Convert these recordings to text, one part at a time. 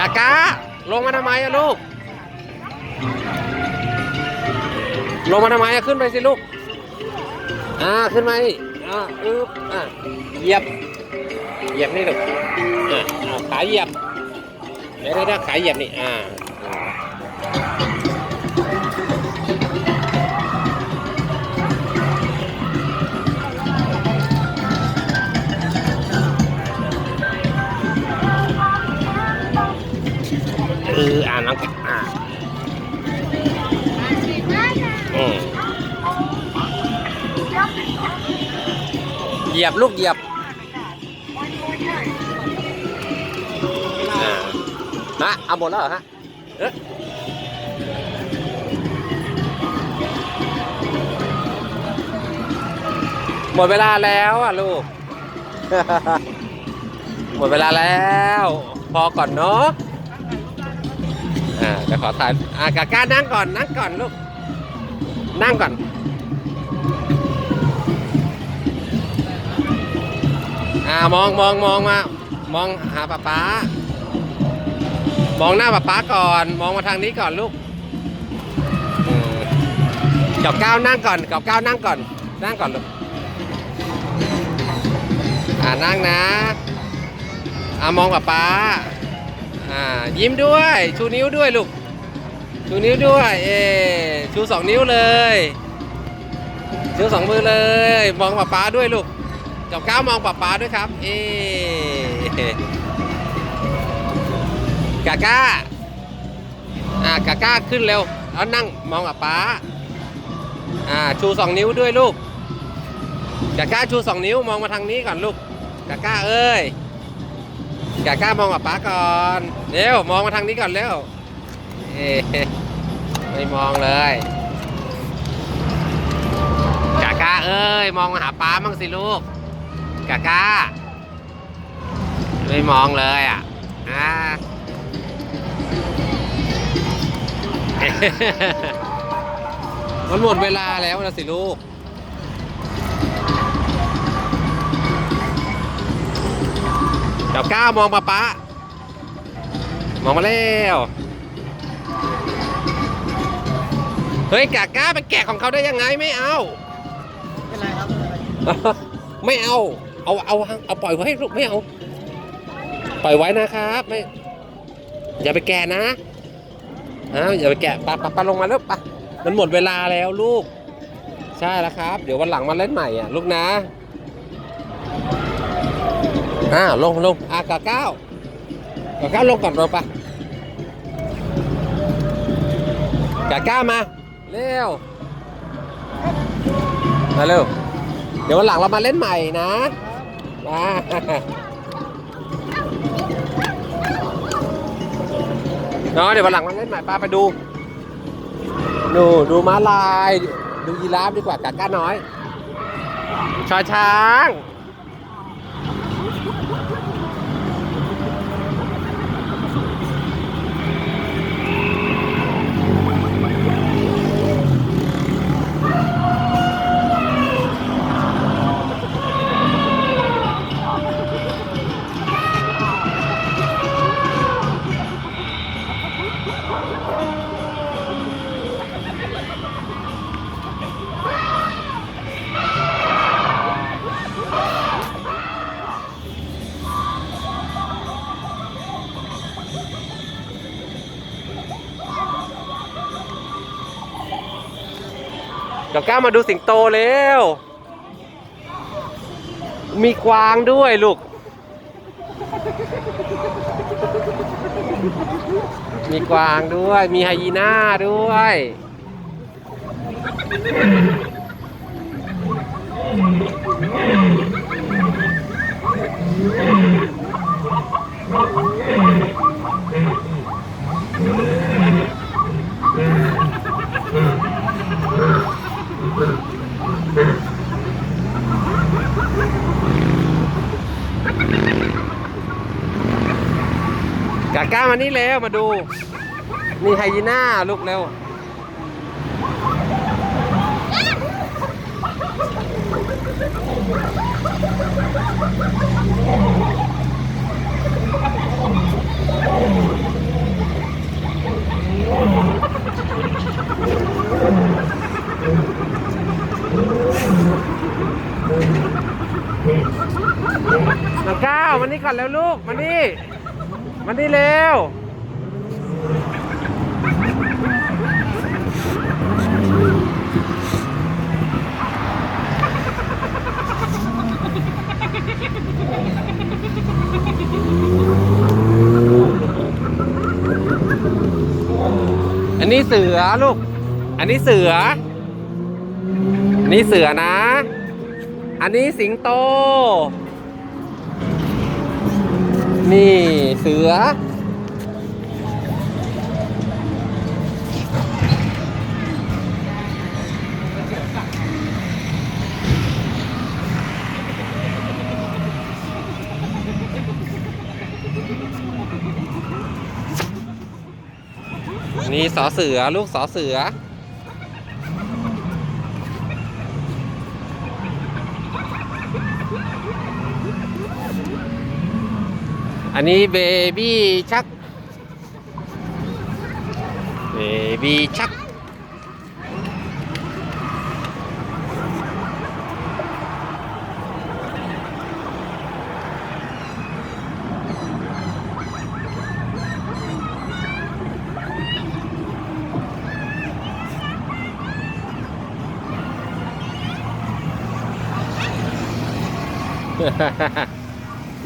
กากาลงมาทำไมอะลูก ลงมาทำไมอะขึ้นไปสิลูก อ่าขึ้นไหมอ่าอึ๊บอ่าเหยียบ เหยียบนี่ลูก อ่าอ่าขาเหยียบเดี๋ยวเดี๋ยวขาเหยียบนี่ อ่า ออ่านน้ำอ่าอืมเหยียบลูกเหยียบอ่าฮะเอาหมดแล้วเหรอฮะเอ๊ะหมดเวลาแล้วอะลูก หมดเวลาแล้ว พอก่อนเนาะ อ่าเดี๋ยวขอถ่ายอ่ากาก้านั่งก่อนนั่งก่อนลูก นั่งก่อน อ่ามองมองมองมามองหาป๊าป๊ามองหน้าป๊าป๊าก่อน มองมาทางนี้ก่อนลูกเกับก้าวนั่งก่อนเกับก้าวนั่งก่อน นั่งก่อนลูกอ่านั่งนะอ่ามองป๊าป๊า อ่ายิ้มด้วย ชูนิ้วด้วยลูก ชูนิ้วด้วย เอชูสองนิ้วเลย ชูสองมือเลย มองป๊าป๊าด้วยลูกจับก้าวมองป๊าป๊าด้วยครับ เอกาก้าอ่ากาก้าขึ้นเร็ว แล้วนั่งมองป๊าป๊าอ่าชูสองนิ้วด้วยลูกกาก้าชูสองนิ้วมองมาทางนี้ก่อนลูกกาก้าเอ้ย กาก้ามองกับป๊าก่อนเร็วมองมาทางนี้ก่อนเร็วเอ๊ะไม่มองเลยกาก้าเอ้ยมองมาหาป๊ามั่งสิลูกกาก้าไม่มองเลยอะอ่ามันหมดเวลาแล้วนะสิลูก กับก้าวมองป้าป๊ามองมาแล้วเฮ้ยกาก้าไปแกะของเขาได้ยังไงไม่เอาเป็นไรครับไม่เอา เอาเอาเอาปล่อยไว้ลูกไม่เอา ปล่อยไว้นะครับไม่อย่าไปแกะนะฮะอย่าไปแกะปะปะปะลงมาแล้วปะมันหมดเวลาแล้วลูก ใช่แล้วครับ เดี๋ยววันหลังมาเล่นใหม่อะ ลูกนะ อ่าลงลงอ่ากาก้าวกาก้าวลงก่อนลงปะกาก้าวมา เร็วมาเร็ว เดี๋ยววันหลังเรามาเล่นใหม่นะมาเนาะเดี๋ยววันหลังมาเล่นใหม่ป้าไปดู ดูดูม้าลาย ดูยีราฟดีกว่ากาก้าน้อยชอช้าง องก้ามาดูสิงโตเร็วมีกวางด้วยลูก มีกวางด้วย มีไฮยีน่าด้วยกา นี่แล้วมาดู มีไฮยีน่าลูกแล้วก้าวมานี่ก่อนแล้วลูก มานี่ มานี่เร็วอันนี้เสือลูก อันนี้เสือ อันนี้เสือนะ อันนี้สิงโต นี่เสือ นี่สอเสือ ลูกสอเสือ อันนี้เบบี้ชัก เบบี้ชัก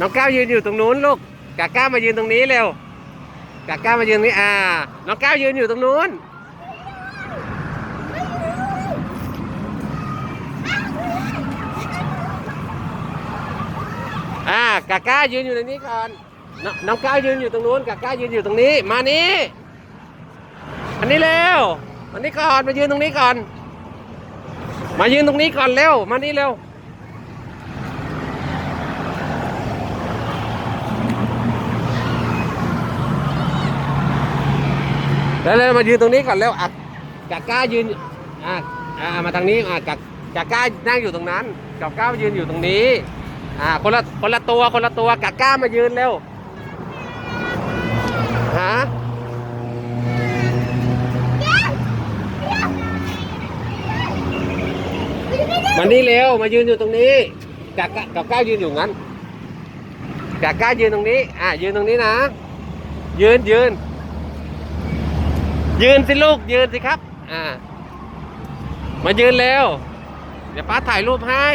น้องก้าวยืนอยู่ตรงนู้นลูก กาก้ามายืนตรงนี้เร็วกาก้ามายืนนี้อ่า น้องก้าวยืนอยู่ตรงนู้นอ่ากาก้ายืนอยู่ในนี้ก่อนนน้องก้าวยืนอยู่ตรงนู้นกาก้ายืนอยู่ตรงนี้ มานี่อันนี้เร็วมานี่ก่อนมายืนตรงนี้ก่อน มายืนตรงนี้ก่อนเร็ว มานี่เร็ว แล้วเรามายืนตรงนี้ก่อนเร็วอะกาก้ายืนอะอะมาทางนี้อะกากาก้านั่งอยู่ตรงนั้นกาก้ายืนอยู่ตรงนี้อ่าคนละคนละตัวคนละตัวกาก้ามายืนเร็วฮะมานี่เร็วมายืนอยู่ตรงนี้กากากาก้ายืนอยู่งั้นกาก้ายืนตรงนี้อะยืนตรงนี้นะ ยืนยืน ยืนสิลูกยืนสิครับ อ่า มายืนเร็ว เดี๋ยวป้าถ่ายรูปให้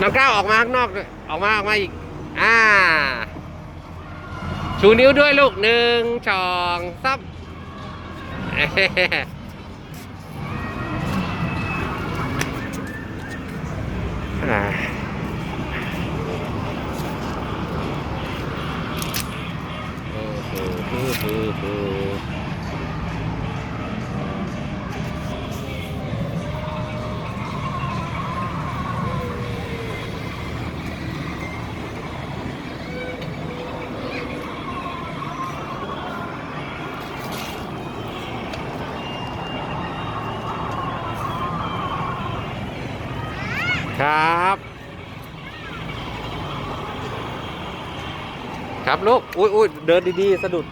น้องก้าวออกมาข้างนอกด้วยออกมาออกมาอีก อ่า ชูนิ้วด้วยลูกหนึ่งสองซับา ครับ ครับลูก อุ้ยอุ้ยเดินดีๆ สะดุด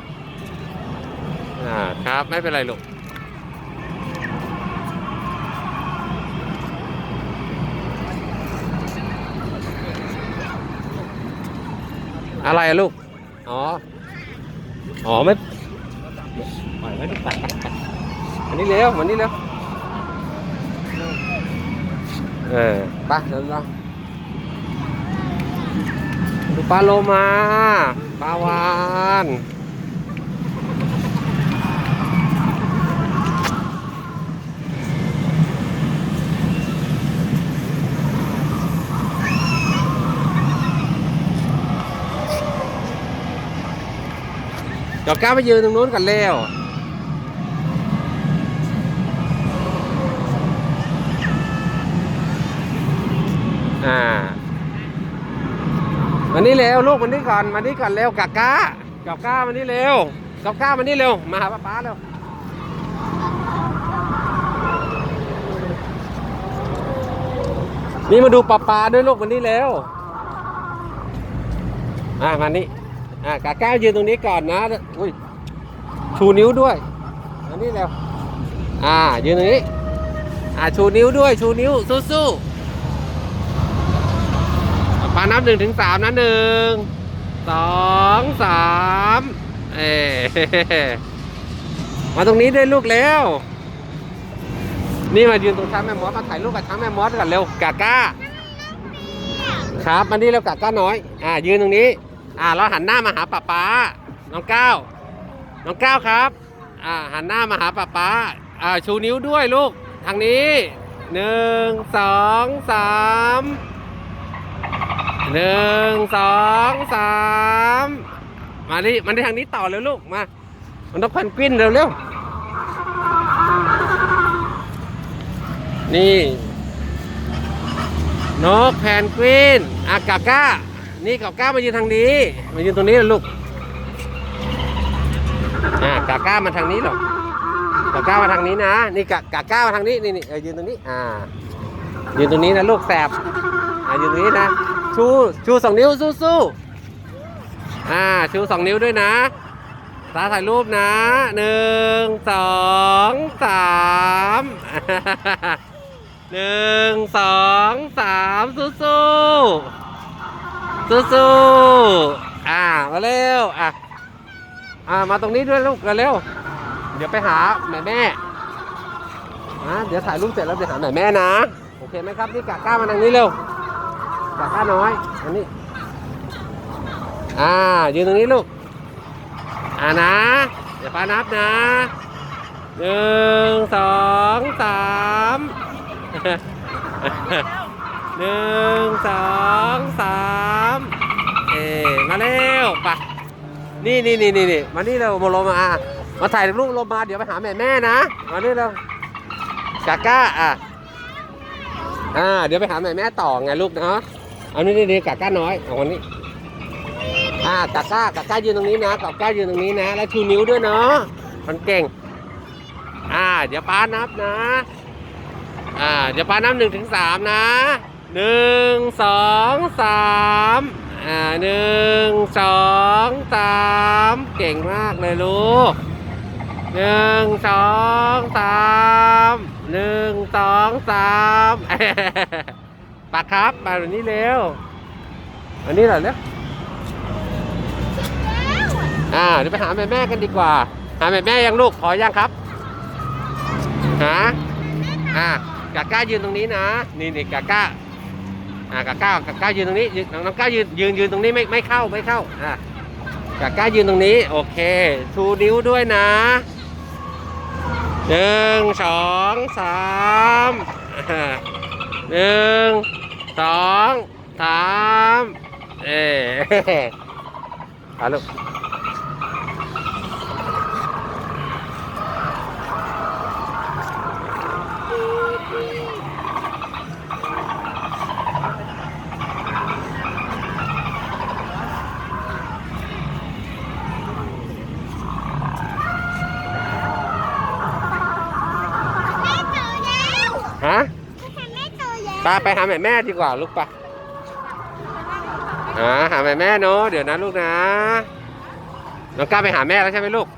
อ่า ครับ ไม่เป็นไรลูก อะไรอะลูก อ๋อ อ๋อ ไม่ปล่อยไว้ลูกไปไปไปอันนี้เร็วอันนี้เร็ว เออไปเดี๋ยวเราดู ปลาโลมาปลาวานเดี๋ยวก้าวไปยืนตรงนู้นกันเร็วอ่า มานี่เร็วลูกมานี่ก่อนมานี่ก่อนเร็วกาก้ากาก้ามานี่เร็วกาก้ามานี่เร็วมาหาป้าป๊าเร็วนี่มาดูปลาปลาด้วยลูกมานี่เร็วอ่ามานี่ อ่ากาก้ายืนตรงนี้ก่อนนะ อุ้ย ชูนิ้วด้วยมานี่เร็วอ่า ยืนตรงนี้ อ่า ชูนิ้วด้วย ชูนิ้ว สู้ๆ ปานับหนึ่งถึงสามนะหนึ่งสองสามเอมาตรงนี้ด้วยลูกเร็วนี่มายืนตรงช้างแม่มอสมาถ่ายรูปกับช้างแม่มอสกันเร็วกาก้า ครับมานี่เร็วกาก้าน้อย อ่า ยืนตรงนี้ อ่าเราหันหน้ามาหาป้าป๊าน้องก้าวน้องก้าวครับ อ่า หันหน้ามาหาป้าป๊าอ่า ชูนิ้วด้วยลูก ทางนี้หนึ่งสองสาม หนึ่งสองสามมานี่มาที่ทางนี้ต่อเร็วลูกมา มันต้องพันกวินเร็วเร็วๆนี่ นกแพนกวินอากาก้า นี่กาก้ามายืนทางนี้ มายืนตรงนี้ลยลูกอ่ากาก้ามาทางนี้หรอกกาก้ามาทางนี้นะ นี่กากาก้ามาทางนี้นี่นี่ยืนตรงนี้ อ่า ยืนตรงนี้นะลูกแสบอ่ายืนตรงนี้นะ ชูชูสองนิ้วสู้สู้อ่าชูสองนิ้วด้วยนะตาถ่ายรูปนะหนึ่งสองสามหนึ่งสองสามสู้สู้สู้สู้อ่ามาเร็วอะอ่ามาตรงนี้ด้วยลูกเร็วเดี๋ยวไปหาแม่แม่นะเดี๋ยวถ่ายรูปเสร็จแล้วเดี๋ยวหาแม่แม่นะ โอเคไหมครับนี่กาก้ามาทางนี้เร็ว กาก้าน้อยอันนี้ อ่ายืนตรงนี้ลูก อ่านะ เดี๋ยวป้านับนะหนึ่งสองสามหนึ่งสองสามเอ๊มาเร็วไปะนี่นี่นี่นี่นี่มานี่เร็วมาลงมา มาถ่ายรูปลงมาเดี๋ยวไปหาแม่แม่นะ มานี่เร็วกาก้าอะอ่าเดี๋ยวไปหาแม่แม่ต่อไงลูกเนาะ เอานี่นี่นี่กาก้าน้อยเอาวันนี้อ่ากาก้ากาก้ายืนตรงนี้นะกาก้ายืนตรงนี้นะ แล้วชูนิ้วด้วยเนาะมันเก่ง อ่า เดี๋ยวป้านับนะ อ่า เดี๋ยวป้านับหนึ่งถึงสามนะหนึ่งสองสามอ่าหนึ่งสองสามเก่งมากเลยลูกหนึ่งสองสามหนึ่งสองสาม ปากครับมาแบบนี้เร็ว อันนี้เหรอเร็วอ่าเดี๋ยวไปหาแม่แม่กันดีกว่า หาแม่แม่ยังลูกพอยังครับ หา อ่ากาก้ายืนตรงนี้นะ นี่นี่กาก้า อ่ากาก้ากาก้ายืนตรงนี้น้องน้องก้ายืนยืนยืนตรงนี้ไม่ไม่เข้าไม่เข้า อ่ากาก้ายืนตรงนี้ โอเค ชูนิ้วด้วยนะหนึ่งสองสามหนึ่ง สองสามเอ๊ะเอาลูก แม่เจอแล้ว ฮะ แม่เจอแล้ว ปาไปหาแม่แม่ดีกว่าลูกปะหาหาแม่แม่เนาะเดี๋ยวนะลูกนะน้องกล้าไปหาแม่แล้วใช่ไหมลูก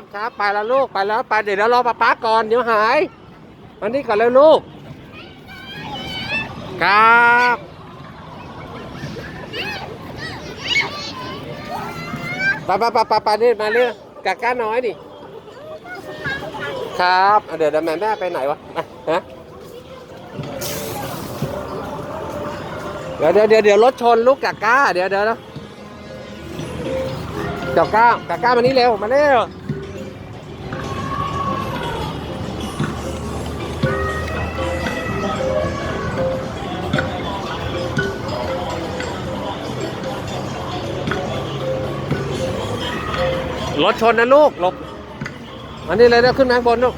ครับครับไปแล้วลูกไปแล้วไปเดี๋ยวเรารอป้าป๊าก่อนเดี๋ยวหายมานี่ก่อนเลยลูก ครับไปไปไปไปไปนี่มาเรื่อยกาก้าน้อยนี่ครับเดี๋ยวเดี๋ยวแม่แม่ไปไหนวะฮะเดี๋ยวเดี๋ยวเดี๋ยวเดี๋ยวรถชนลูกกาก้าเดี๋ยวเดี๋ยวเดี๋ยวกาก้ากาก้ามานี่เร็วมาเร็ว รถชนนะลูกหลบอันนี้เลยนะขึ้นมาข้างบนลูก